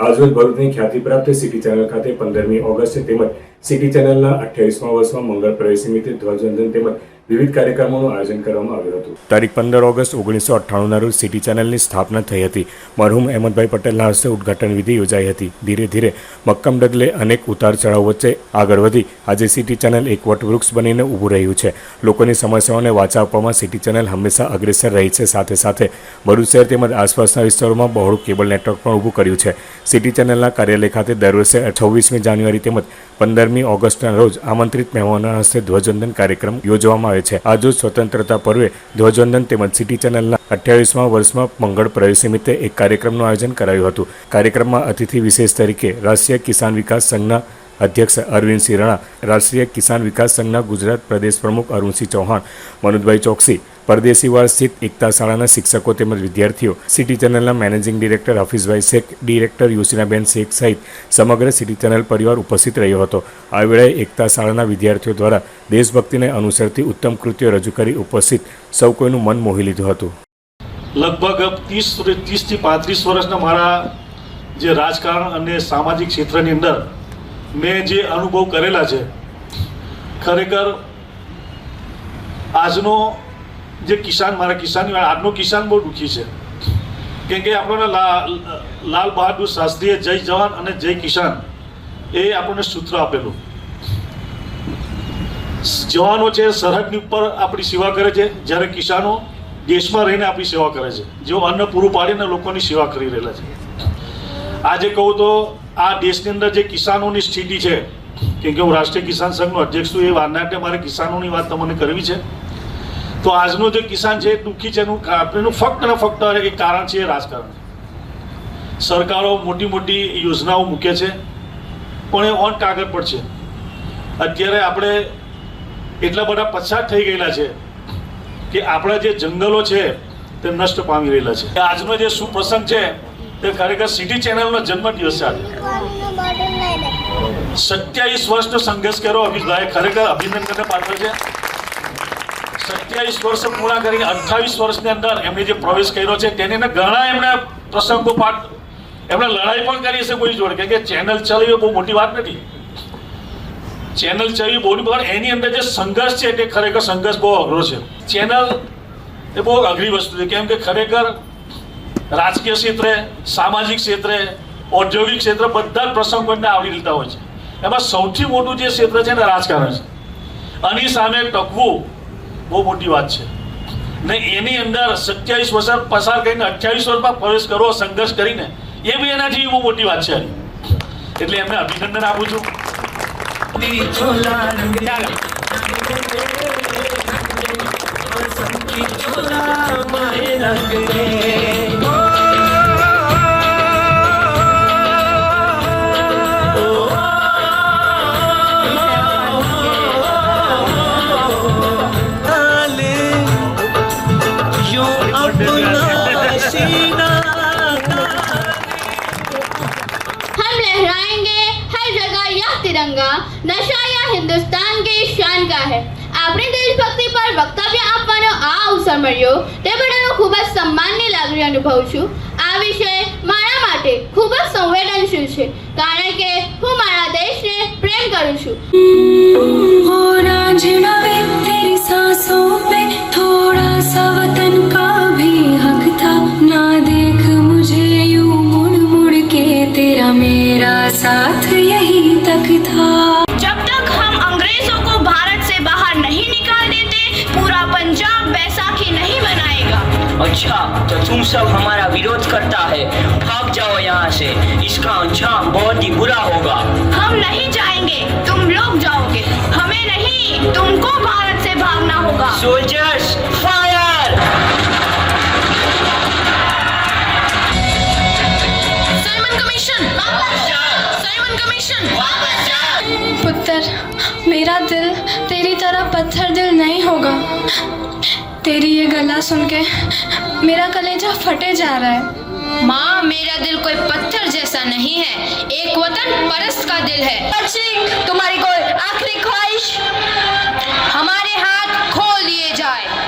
આજરોજ ભરૂચની ખ્યાતિપ્રાપ્ત city channel ખાતે પંદરમી ઓગસ્ટ તેમજ સિટી ચેનલના અઠ્યાવીસમા વર્ષમાં મંગળ પ્રવેશ નિમિત્તે ધ્વજવંદન તેમજ વિવિધ કાર્યક્રમોનું આયોજન કરવામાં આવ્યું હતું. તારીખ પંદર ઓગસ્ટ ઓગણીસો અઠ્ઠાણુંના રોજ સિટી ચેનલની સ્થાપના થઈ હતી. મરહુમ અહેમદભાઈ પટેલના હસ્તે ઉદઘાટન વિધિ યોજાઈ હતી. ધીરે ધીરે મક્કમ ડગલે અનેક ઉતાર ચઢાવ વચ્ચે આગળ વધી આજે સિટી ચેનલ એક વટવૃક્ષ બનીને ઊભું રહ્યું છે. લોકોની સમસ્યાઓને વાચા આપવામાં સિટી ચેનલ હંમેશા અગ્રેસર રહી છે. સાથે સાથે ભરૂચ શહેર તેમજ આસપાસના વિસ્તારોમાં બહોળું કેબલ નેટવર્ક પણ ઊભું કર્યું છે. સિટી ચેનલના કાર્યાલય ખાતે દર વર્ષે છવ્વીસમી જાન્યુઆરી તેમજ પંદરમી ઓગસ્ટના રોજ આમંત્રિત મહેમાનોના હસ્તે ધ્વજવંદન કાર્યક્રમ યોજવામાં આવે છે. આજરોજ સ્વતંત્રતા પર્વે ધ્વજવંદન તેમજ સિટી ચેનલના અઠ્યાવીસમાં વર્ષમાં મંગળ પ્રવેશ નિમિત્તે એક કાર્યક્રમનું આયોજન કરાયું હતું. કાર્યક્રમમાં અતિથિ વિશેષ તરીકે રાષ્ટ્રીય કિસાન વિકાસ સંઘના અધ્યક્ષ અરવિંદ સિંહ રાણા, રાષ્ટ્રીય કિસાન વિકાસ સંઘના ગુજરાત પ્રદેશ પ્રમુખ અરુણસિંહ ચૌહાણ, મનોજભાઈ ચોકસી, પરદેશીવાડ સ્થિત એકતા શાળાના શિક્ષકો તેમજ વિદ્યાર્થીઓ, સિટી ચેનલના managing director Hafizbhai Shaikh, director Yusinaben Shaikh સહિત સમગ્ર સિટી ચેનલ પરિવાર ઉપસ્થિત રહ્યો હતો. આ વેળાએ એકતા શાળાના વિદ્યાર્થીઓ દ્વારા દેશભક્તિને અનુસરતી ઉત્તમ કૃત્યો રજૂ કરી ઉપસ્થિત સૌ કોઈનું મન મોહી લીધું હતું. લગભગ ત્રીસ ત્રીસથી પાંત્રીસ વર્ષના મારા જે રાજકારણ અને સામાજિક ક્ષેત્રની અંદર મેં જે અનુભવ કરેલા છે, ખરેખર આજનો જે કિસાન, મારા કિસાનની આજનો કિસાન બહુ દુઃખી છે. કેમ કે આપણને લાલ બહાદુર શાસ્ત્રીએ જય જવાન અને જય કિસાન એ આપણને સૂત્ર આપેલું. જવાનો છે સરહદની ઉપર આપણી સેવા કરે છે, જ્યારે કિસાનો દેશમાં રહીને આપણી સેવા કરે છે. જેઓ અન્ન પૂરું પાડીને લોકોની સેવા કરી રહેલા છે. આજે કહું તો આ દેશની અંદર જે કિસાનોની સ્થિતિ છે, કેમ કે હું રાષ્ટ્રીય કિસાન સંઘનો અધ્યક્ષ છું, એ વારનાટે મારે કિસાનોની વાત તમને કરવી છે. તો આજનો જે કિસાન છે, એ દુઃખી છે, એનું એનું ફક્ત ને ફક્ત એક કારણ છે, એ રાજકારણ સરકારો મોટી મોટી યોજનાઓ મૂકે છે, પણ એ ઓન કાગળ પર છે. અત્યારે આપણે એટલા બધા પછાત થઈ ગયેલા છે કે આપણા જે જંગલો છે, તે નષ્ટ પામી રહેલા છે. આજનો જે સુપ્રસંગ છે તે ખરેખર સિટી ચેનલનો જન્મદિવસ છે આજે. સત્યાવીસ વર્ષનો સંઘર્ષ કર્યો. અભિષભાઈ ખરેખર અભિનંદનને પાત્ર છે. સત્યાવીસ વર્ષ પૂર્ણ કરીને અઠ્ઠાવીસ વર્ષની અંદર એમણે જે પ્રવેશ કર્યો છે, તેને ઘણા એમણે પ્રસંગો પાઠ, એમણે લડાઈ પણ કરી છે કોઈ જોડે. કે ચેનલ ચલાવી બહુ મોટી વાત નથી. ચેનલ ચલાવી બહુ પણ એની અંદર જે સંઘર્ષ છે, તે ખરેખર સંઘર્ષ બહુ અઘરો છે. ચેનલ એ બહુ અઘરી વસ્તુ છે. કેમ કે ખરેખર રાજકીય ક્ષેત્રે, સામાજિક ક્ષેત્રે, ઔદ્યોગિક ક્ષેત્ર બધા જ પ્રસંગોને આવરી લેતા હોય છે. એમાં સૌથી મોટું જે ક્ષેત્ર છે ને રાજકારણ છે. આની સામે ટકવું બહુ મોટી વાત છે. ને એની અંદર સત્યાવીસ વર્ષ પસાર કરીને અઠ્યાવીસ વર્ષમાં પ્રવેશ કરવો, સંઘર્ષ કરીને, એ બી એનાથી બહુ મોટી વાત છે. એટલે એમને અભિનંદન આપું છું. डाले तिरंगा नशा या हिंदुस्तान के शान का है આપણી દેશભક્તિ પર વક્તવ્ય આપવાનો આ અવસર મળ્યો તે બદલ હું ખૂબ જ સન્માનની લાગણી અનુભવું છું આ વિષય મારા માટે ખૂબ જ સંવેદનશીલ છે કારણ કે હું મારા દેશને પ્રેમ કરું છું हो रांझना अच्छा तो तुम सब हमारा विरोध करता है। भाग जाओ यहाँ से। इसका अंजाम बहुत ही बुरा होगा। हम नहीं जाएँगे। तुम लोग जाओगे। हमें नहीं तुमको भारत से भागना होगा। Soldiers fire Simon commission Simon commission पुत्र मेरा दिल तेरी तरह पत्थर दिल नहीं होगा। तेरी ये गला सुन के मेरा कलेजा फटे जा रहा है। माँ मेरा दिल कोई पत्थर जैसा नहीं है। एक वतन परस्त का दिल है। तुम्हारी कोई आखिरी ख्वाहिश? हमारे हाथ खोल दिए जाए।